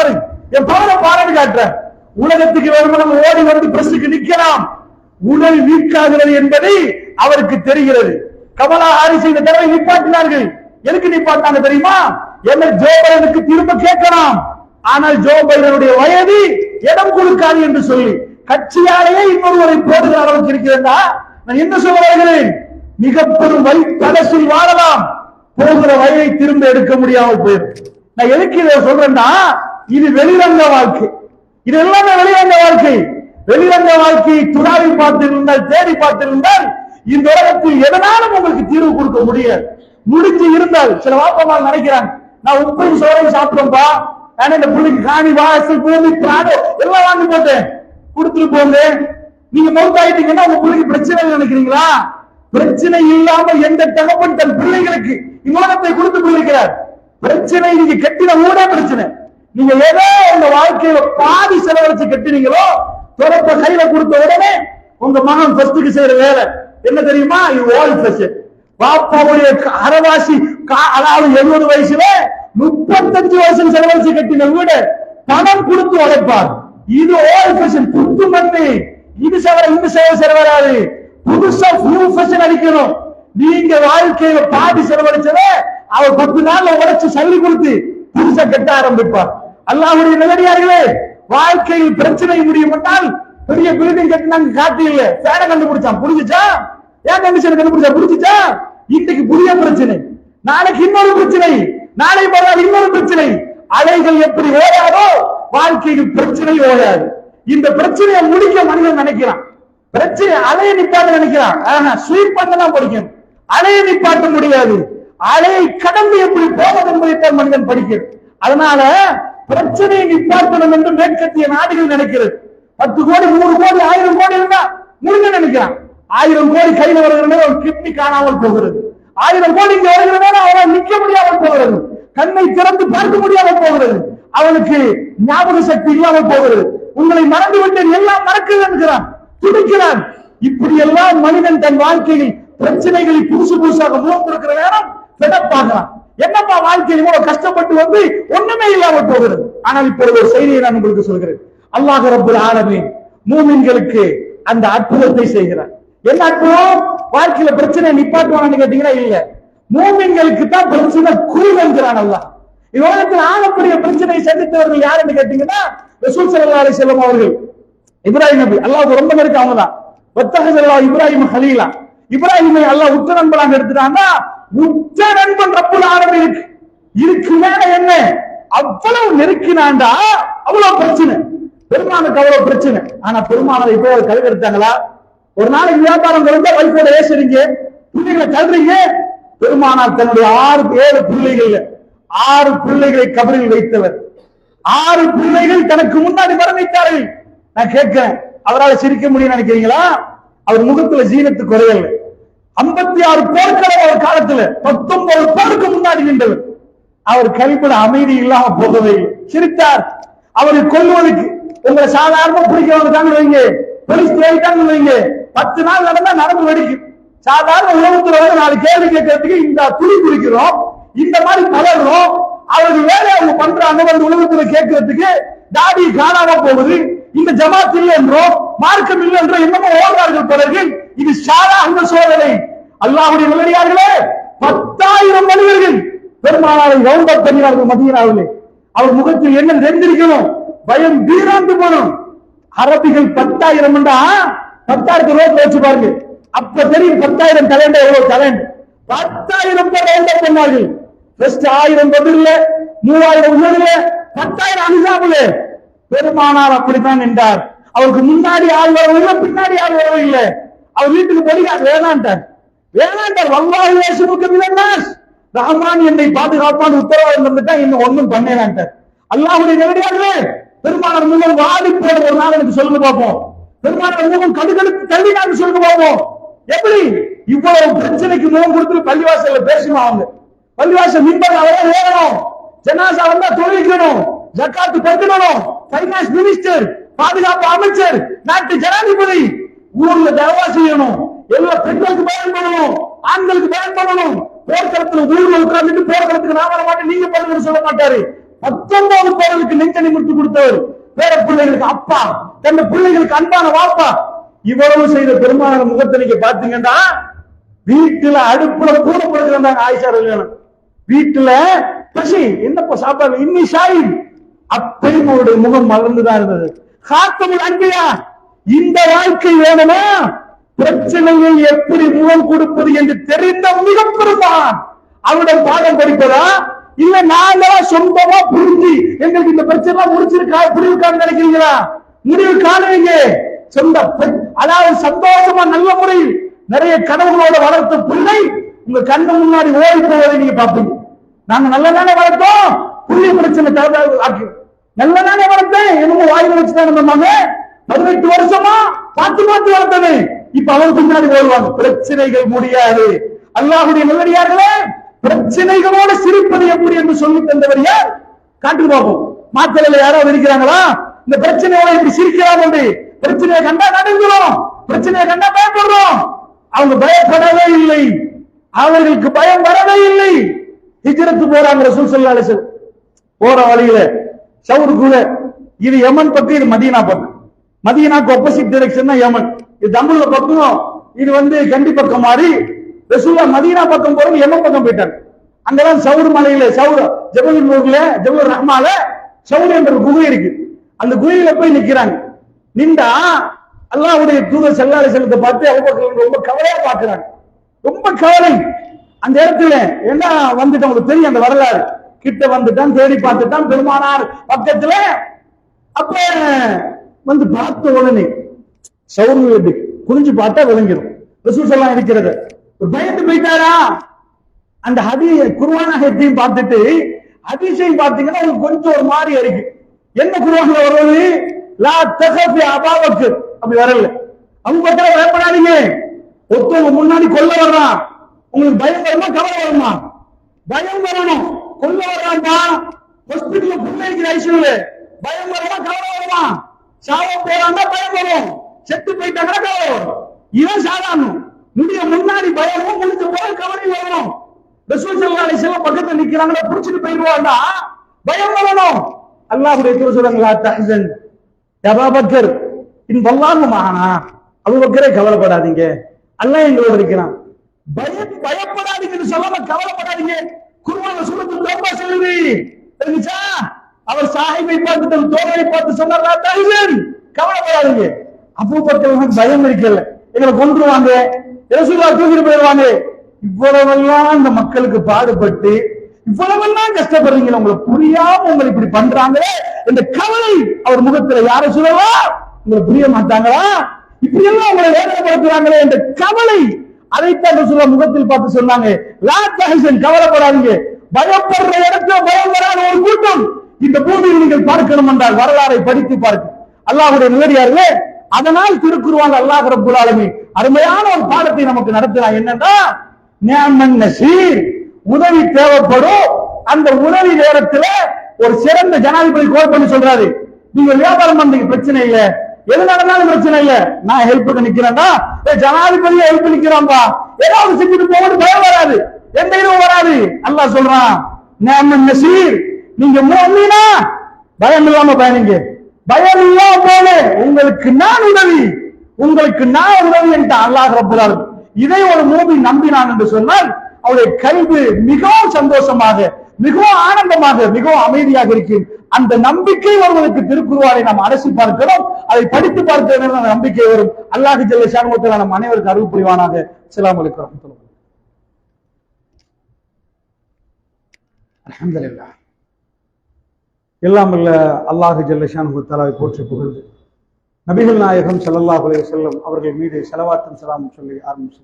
பாரு. என் பவரை பாருன்னு காட்டுறேன். உலகத்துக்கு வேணுமென ஓடி வந்து பிரஸுக்கு நிக்கலாம் உடல் வீக்காகிறது என்பதை அவருக்கு தெரிகிறது. கமலா ஹாரிஸ் இந்த தடவை நிப்பாட்டினார்கள். எதுக்கு நிப்பாட்டினாங்க தெரியுமா? என்ன ஜோ பைடனுக்கு திரும்ப கேட்கலாம். ஆனால் ஜோ பைடனுடைய வயது இடம் கொடுக்காது என்று சொல்லி கட்சியாலேயே இன்னொருவரை போடுகிற அளவுக்கு இருக்கிறதா நான் என்ன சொல்ல வருகிறேன்? மிக பெரும் வழி பலசில் வாழலாம். போகிற வழியை திரும்ப எடுக்க முடியாமல் போயிடும். நான் எதுக்கு இதை சொல்றேன்னா இது வெளிரங்க வாழ்க்கை. இது எல்லாமே வெளிரங்க வாழ்க்கை. வெளிரங்க வாழ்க்கையை துறாவி பார்த்திருந்தால் தேடி பார்த்திருந்தால் இந்த உலகத்தில் எதனாலும் உங்களுக்கு தீர்வு கொடுக்க முடியாது. முடிஞ்சு இருந்தால் சில வாப்பமால் நினைக்கிறாங்க நான் உப்பையும் சோறையும் சாப்பிட்டோம்பா நான் இந்த பிள்ளைக்கு காணி வாசல் பூமி பிராடு எல்லாம் வாங்கி போட்டேன். கொடுத்துட்டு போங்க. நீங்க மௌத்தாயிட்டீங்கன்னா உங்க பிள்ளைக்கு பிரச்சனை நினைக்கிறீங்களா? பிரச்சனை இல்லாம எந்த தகப்பன் தன் பிள்ளைகளுக்கு இவ்வுலகத்தை கொடுத்து கொண்டிருக்கிறார். பிரச்சனை நீங்க கட்டின ஊடே பிரச்சனை. நீங்க ஏதோ உங்க வாழ்க்கையில பாதி செலவழிச்சு கட்டினீங்களோ தொடப்ப கையில கொடுத்த உடனே உங்க மகன் ஃபர்ஸ்டுக்கு செய்யற வேலை. என்ன தெரியுமா? இது ஓல் ஃபெஷன் பாப்பாவுடைய அரவாசி கா- அதாவது எழுபது வயசுல முப்பத்தஞ்சு வயசுல செலவழிச்சு கட்டின வீடு பணம் கொடுத்து உழைப்பார். இது ஓல் ஃபெஷன் புத்து மண்ணு. இது செவர இந்த சேவை செலவு வராது. புதுசா புது ஃபெஷன் அடிக்கணும். நீங்க வாழ்க்கையில பாதி செலவழிச்சத அவர் பத்து நாள்ல உழைச்சு சல்லி கொடுத்து புதுசா கட்ட ஆரம்பிப்பார். அல்லாஹுடைய நல்லடியார்களே வாழ்க்கையில் பிரச்சனை முடியும் என்றால் பெரிய பில்டிங் கட்டினாங்க காட்டு இல்ல ஃபேனை கண்டுபிடிச்சான். புரிஞ்சுச்சா? ஏன் கண்டிஷன் கண்டுபிடிச்சா புரிஞ்சுச்சா? இன்னைக்கு புதிய பிரச்சனை. நாளைக்கு இன்னொரு பிரச்சனை. நாளை மறுநாள் இன்னொரு பிரச்சனை. அலைகள் எப்படி ஓடாதோ வாழ்க்கையில் பிரச்சனை ஓடாது. இந்த பிரச்சனையை முடிக்க மனிதன் நினைக்கிறான். பிரச்சனை அலையை நிப்பாட்ட நினைக்கிறான். ஆனா ஸ்வீட் பண்ணலாம் படிக்கணும். அலையை நிப்பாட்ட முடியாது. அலையை கடந்து எப்படி போவது என்பதைத்தான் மனிதன் படிக்கிறது. அதனால பிரச்சனையை நிப்பாட்டணும் என்று மேற்கத்திய நாடுகள் நினைக்கிறது. பத்து கோடி நூறு கோடி ஆயிரம் கோடி இருந்தா முடிஞ்ச நினைக்கிறான். ஆயிரம் கோடி கையில வருகிற ஒரு கிட்னி காணாமல் போகிறது. ஆயிரம் கோடி இங்க வருகிற நேரம் அவனால் நிக்க முடியாமல் போகிறது. கண்ணை திறந்து பார்க்க முடியாமல் போகிறது. அவனுக்கு ஞாபக சக்தி இல்லாமல் போகிறது. உங்களை மறந்து விட்டேன் எல்லாம் மறக்குது என்கிறான். துடிக்கிறான். இப்படி எல்லாம் மனிதன் தன் வாழ்க்கையில் பிரச்சனைகளை புதுசு புதுசாக முகம் கொடுக்கிற நேரம் பார்க்கலாம் என்னப்பா வாழ்க்கையில் இவ்வளவு கஷ்டப்பட்டு வந்து ஒண்ணுமே இல்லாமல் போகிறது ஆனால் இப்பொழுது ஒரு செய்தியை நான் உங்களுக்கு சொல்கிறேன். அல்லாஹ் ரபுல் ஆலமே மூமின்களுக்கு அந்த அற்புதத்தை செய்கிறார். என்ன அற்புதம்? வாழ்க்கையில பிரச்சனை நிப்பாட்டுவான்னு கேட்டீங்கன்னா இல்ல. மூமின்களுக்கு தான் பிரச்சனை குறிவென்கிறான் அல்லாஹ். இந்த ஆகக்கூடிய பிரச்சனையை சந்தித்தவர்கள் யாருன்னு கேட்டீங்கன்னா ரசூல் ஸல்லல்லாஹு அலைஹி அவர்கள். இப்ராஹிம் நபி அல்லாஹ் ரொம்ப நெருக்க அவங்க தான் இப்ராஹிம் ஹலீலா. இப்ராஹிமை அல்லாஹ் உற்ற நண்பனாக எடுத்துட்டாங்கன்னா உற்ற நண்பன் ரப்புல் ஆலமீன். இருக்கு இதுக்கு மேல என்ன? அவ்வளவு நெருக்கினாண்டா? அவ்வளவு பிரச்சனை. பெருமானுக்கு அவ்வளவு பிரச்சனை. ஆனா பெருமானை இப்போ ஒரு கழுவி எடுத்தாங்களா ஒரு நாளைக்கு வியாபாரம் குறைஞ்சா வைஃபோட ஏசுறீங்க. பிள்ளைகளை தள்ளுறீங்க பெருமானார் தன்னுடைய ஆறு ஏழு பிள்ளைகள் ஆறு பிள்ளைகளை கபரில் வைத்தவர். ஆறு பிள்ளைகள் தனக்கு முன்னாடி மரணித்தார்கள். நான் கேட்கிறேன். அவரால் சிரிக்க முடியும் நினைக்கிறீங்களா? அவர் முகத்துல ஜீனத்து குறையல. ஐம்பத்தி ஆறு போர்க்களம் ஒரு காலத்துல பத்தொன்பது போருக்கு முன்னாடி நின்றவர் அவர் கைப்பட அமைதி இல்லாம போகவே சிரித்தார். அவரை கொல்வதற்கு உங்களை சாதாரண பிடிக்கிறவங்க வைங்க போலீஸ் தேடிட்டாங்க வைங்க பத்து நாள் நடந்தா நடந்து வெடிக்கும் சாதாரண உலகத்துல வந்து நாலு கேள்வி கேட்கறதுக்கு இந்த துணி குடிக்கிறோம் இந்த மாதிரி பலரும் அவருக்கு வேலை அவங்க பண்றாங்க வந்து உலகத்துல கேட்கறதுக்கு தாடி காணாம போகுது. இந்த ஜமாத் இல்லை என்றோ மார்க்கம் இல்லை என்றோ என்னமோ ஓடுறார்கள் பிறகு இது சாதாரண சோதனை. அல்லாஹுடைய நல்லடியார்களே பத்தாயிரம் மனிதர்கள் பெருமானாரை ரவுண்ட் அப் பண்ணினார்கள் மதியனாவிலே அவர் முகத்தில் என்ன தெரிந்திருக்கணும்? பயம் வீராந்து போனோம். அரபிகள் பத்தாயிரம் பத்தாயிரத்து ரோட்ல வச்சு பாருங்க. அப்ப தெரியும் பத்தாயிரம் டேலண்ட் எவ்வளவு? டேலண்ட் பத்தாயிரம் பேர் ரவுண்ட் அப் பண்ணார்கள். ஃபர்ஸ்ட் ஆயிரம் பதில்ல மூவாயிரம் உணர்வுல பத்தாயிரம் அனுசாமல் பெருமானார் அப்படித்தான் நின்றார். அவருக்கு முன்னாடி ஆள் வரவில்லை பின்னாடி ஆள் வரவில்லை. அவர் வீட்டுக்கு பொடிக்கார் வேணாண்டார் வேணாண்டார் வல்லாஹ் இயேசுவுக்கு மினன்னாஸ் ரஹ்மான் என்னை பாதுகாப்பான் உத்தரவாதம் இருந்துட்டா இன்னும் ஒண்ணும் வேண்டார் அல்லாஹ்வுடைய நேரடியாகவே பெருமானார் முகம் வாடி போட ஒரு நாள் எனக்கு சொல்லுங்க பார்ப்போம். பெருமானார் முகம் கடுக்கடுத்து தள்ளினான்னு சொல்லுங்க பார்ப்போம். எப்படி? இவ்வளவு பிரச்சனைக்கு முகம் கொடுத்து பள்ளிவாசல்ல பேசுமா அவங்க? பள்ளிவாசல் மின்பர் அவரே ஏறணும் ஜனாசா வந்தா தொழிலிக்கணும் ஜக்காத்து பெருக்கணும் பைனான்ஸ் மினிஸ்டர் பாதுகாப்பு அமைச்சர் நாட்டு ஜனாதிபதி ஊர்ல தேவா செய்யணும். எல்லா பெண்களுக்கு பயன் பண்ணணும். ஆண்களுக்கு பயன் பண்ணணும். போர்க்களத்துல ஊர்ல உட்கார்ந்துட்டு போர்க்களத்துக்கு நான் வர மாட்டேன் நீங்க பண்ணுங்கன்னு சொல்ல மாட்டாரு. பத்தொன்பது பேரலுக்கு நெஞ்ச நிமிர்த்தி கொடுத்தவர். பேர பிள்ளைகளுக்கு அப்பா. தன் பிள்ளைகளுக்கு அன்பான வாப்பா. இவ்வளவு செய்த பெருமான முகத்தை நீங்க பாத்தீங்கன்னா வீட்டுல அடுப்புல கூட படுக்கிறாங்க ஆயிஷா கல்யாணம் வீட்டுல பசி என்னப்பா சாப்பாடு? இன்னி ஷாயி அப்பயும் அவருடைய முகம் மலர்ந்துதான் இருந்தது. காத்தமிழ் அன்பியா. இந்த வாழ்க்கை வேணுமா? பிரச்சனையை எப்படி முகம் கொடுப்பது என்று தெரிந்த மிக பெருமான் அவரிடம் பாடம் படிப்பதா? இல்ல நாங்களா சொந்தமா புரிஞ்சு எங்களுக்கு இந்த பிரச்சனை முடிச்சிருக்கா? புரியிருக்கான்னு நினைக்கிறீங்களா? முடிவு காணுவீங்க சொந்த அதாவது சந்தோஷமா நல்ல முறையில் நிறைய கனவுகளோட வளர்த்த பிள்ளை உங்க கண்ணு முன்னாடி ஓடி போவதை நீங்க பாப்பீங்க நாங்க நல்லதானே வளர்த்தோம்? புள்ளி பிரச்சனை தலை ஆக்கி நல்லதானே வளர்த்தேன்? என்னமோ வாய் வச்சுதான் இருந்தாங்க பதினெட்டு வருஷமா பார்த்து பார்த்து வளர்த்தது. இப்ப அவன் பின்னாடி ஓடுவாங்க பிரச்சனைகள் முடியாது. அல்லாஹுடைய நல்லடியார்களே பிரச்சனைகளோட சிரிப்பது எப்படி என்று சொல்லி தந்தவர் யார்? காட்டு பார்ப்போம். மாத்தலையில யாராவது இருக்கிறாங்களா? இந்த பிரச்சனையோட இப்படி சிரிக்கிறாங்க என்று பிரச்சனையை கண்டா நடுங்குறோம். பிரச்சனையை கண்டா பயப்படுறோம். அவங்க பயப்படவே இல்லை. அவர்களுக்கு பயம் வரவே இல்லை. ஹிஜரத்து போறாங்க ரசூல் ஸல்லல்லாஹு அலைஹி போற வழியில சவுருக்குள்ள இது எமன் பக்கம் இது மதீனா பக்கம். மதியனாக்கு ஆப்போசிட் டைரக்ஷன் தான் யமன் இது தமிழ்ல பக்கம் இது வந்து கண்டி பக்கம் மாறி ரசூல்லா மதீனா பக்கம் போறது யமன் பக்கம் போயிட்டாங்க. அங்கதான் சவுர் மலையில சவுர் ஜபல் நூர்ல ஜபல் ரஹ்மால சவுர் என்ற குகை இருக்கு. அந்த குகையில போய் நிக்கிறாங்க. நின்றா அல்லாவுடைய தூதர் ஸல்லல்லாஹு செல்லத்தை பார்த்து அபூபக்கர் ரொம்ப கவலையா பாக்குறாங்க ரொம்ப கவலை. அந்த இடத்துல என்ன வந்துட்டு உங்களுக்கு தெரியும் அந்த வரலாறு. கிட்ட வந்துட்டான் தேடி பார்த்துட்டான் பெருமானார் பக்கத்துல. அப்ப வந்து பார்த்த உடனே சவுரு எப்படி குனிஞ்சு பார்த்தா விளங்கிடும். ரசூல் எல்லாம் இருக்கிறது பயந்து போயிட்டாரா? அந்த ஹதி குருவானகத்தையும் பார்த்துட்டு அதிசயம் பார்த்தீங்கன்னா உங்களுக்கு கொஞ்சம் ஒரு மாதிரி இருக்கு. என்ன குருவான்ல வருவது லா தகஃபி அபாவக்கு அப்படி வரல. அவங்க பத்திர பயப்படாதீங்க. ஒருத்தவங்க முன்னாடி கொல்ல வர்றான் உங்களுக்கு பயம் வருமா? கவலை வருமா? பயம் வரணும். கொல்ல வர்றான்டா. ஹாஸ்பிட்டல் புள்ள இருக்கிற ஐசியூல பயம் வருமா? கவலை வருமா? சாவம் போறான்னா பயம் வரும். செத்து போயிட்டாங்கன்னா கவலை வரும். இவன் சாதாரணம். முடிய முன்னாடி பயமும் முடிஞ்ச போல கவலை வரணும் ரசூசல்லாலை சில பக்கத்துல நிக்கிறாங்களா புடிச்சிட்டு போயிடுவாண்டா பயம் வரணும் அல்லாஹுடைய தூதர் சொல்றாங்களா தஹ்சன். யா இன் வல்லாங்க மஅனா அபூபக்கரே கவலைப்படாதீங்க. அல்லாஹ் எங்களோட இருக்கிறான். பயம் பயப்படாதீங்கன்னு சொல்லாம கவலைப்படாதீங்க. குர்ஆன்ல சூரத்து ரொம்ப சொல்லுது. தெரிஞ்சா அவர் சாஹிபை பார்த்து தன் தோழரை பார்த்து சொன்னார் தஹ்சன் கவலைப்படாதீங்க. அபூபக்கர் பயம் இருக்கல எங்களை கொண்டுருவாங்க ரசூலுல்லாஹ் தூக்கிட்டு போயிடுவாங்க இவ்வளவெல்லாம் இந்த மக்களுக்கு பாடுபட்டு இவ்வளவெல்லாம் கஷ்டப்படுறீங்க உங்களுக்கு புரியாம உங்களை இப்படி பண்றாங்களே இந்த கவலை அவர் முகத்துல யார சொல்லவா? உங்களை புரிய மாட்டாங்களா? இப்படி எல்லாம் உங்களை வேதனைப்படுத்துறாங்களே இந்த கவலை அதைத்தான் சொல்ல முகத்தில் பார்த்து சொன்னாங்க. லா தஹசன் கவலைப்படாதீங்க. பயப்படுற இடத்துல பயம் வராத ஒரு கூட்டம். இந்த பூமியில் நீங்கள் பார்க்கணும் என்றால் வரலாறை படித்து பார்க்க. அல்லாஹுடைய நிலடியார்களே அதனால் திருக்குருவாங்க அல்லாஹ் ரப்புல் அருமையான ஒரு பாடத்தை நமக்கு நடத்தினான் என்னன்னா நியமன் நசீர் உதவி தேவைப்படும். அந்த உதவி நேரத்துல ஒரு சிறந்த ஜனாதிபதி கோல் பண்ணி சொல்றாரு. நீங்க வியாபாரம் பண்றீங்க பிரச்சனை இல்ல. எது நடந்தாலும் பிரச்சனை இல்ல. நான் ஹெல்ப்புக்கு நிக்கிறேன்டா. ஏய், ஹெல்ப் நிக்கிறான்பா. ஏதாவது செஞ்சுட்டு போகணும் பயம் வராது. எந்த இதுவும் வராது. அல்லாஹ் சொல்றான் நேமன் நசீர் நீங்க மூமினா? பயம் இல்லாம பயணிங்க. பயம் இல்லாம போல உங்களுக்கு நான் உதவி. உங்களுக்கு நான் உதவி என்று அல்லாஹ் ரப்புல் இதை ஒரு மூமி நம்பினான் என்று சொன்னால் அவருடைய கல்வி மிகவும் சந்தோஷமாக மிகவும் ஆனந்தமாக மிகவும் அமைதியாக இருக்கும். அந்த நம்பிக்கை வருவதற்கு திருக்குருவாரை நாம் அலசி பார்க்கிறோம். அதை படித்து பார்க்க நம்பிக்கை வரும். அல்லாஹ் ஜல்ல ஷானுவத்தில் நம் அனைவருக்கு அருள் புரிவானாக. சிலாம் அலைக்கும் எல்லாம் இல்ல அல்லாஹு ஜல்லஷான் தலாவை போற்றி புகழ்ந்து. நபிகள் நாயகம் ஸல்லல்லாஹு செல்லும் அவர்கள் மீது செலவாத்தும் சலாமும் சொல்லி ஆரம்பிச்சு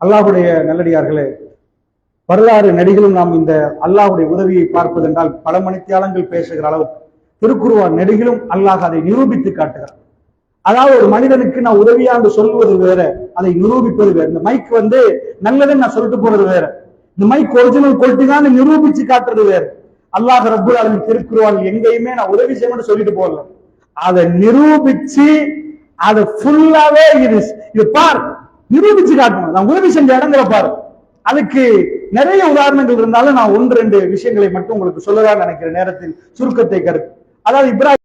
அல்லாஹுடைய நல்லடியார்களே வரலாறு நடிகளும் நாம் இந்த அல்லாஹுடைய உதவியை பார்ப்பதென்றால் பல மணித்தியாலங்கள் பேசுகிற அளவுக்கு திருக்குருவான் நெடுகிலும் அல்லாஹ் அதை நிரூபித்து காட்டுகிறார் அதாவது ஒரு மனிதனுக்கு நான் உதவியா என்று சொல்வது வேற அதை நிரூபிப்பது வேற. இந்த மைக் வந்து நல்லதுன்னு நான் சொல்லிட்டு போறது வேற. இந்த மைக் ஒரிஜினல் குவாலிட்டி தான் நிரூபிச்சு காட்டுறது வேற. அல்லாஹ் ரபுல் அலமி திருக்குறள் எங்கேயுமே நான் உதவி செய்யணும்னு சொல்லிட்டு போகல. அதை நிரூபிச்சு அதை ஃபுல்லாவே இது இது பார். நிரூபிச்சு காட்டணும். நான் உதவி செஞ்ச இடங்களை பாரு. அதுக்கு நிறைய உதாரணங்கள் இருந்தாலும் நான் ஒன்று ரெண்டு விஷயங்களை மட்டும் உங்களுக்கு சொல்லலாம் நினைக்கிற நேரத்தில் சுருக்கத்தை கருத்து. அதாவது இப்ராஹிம்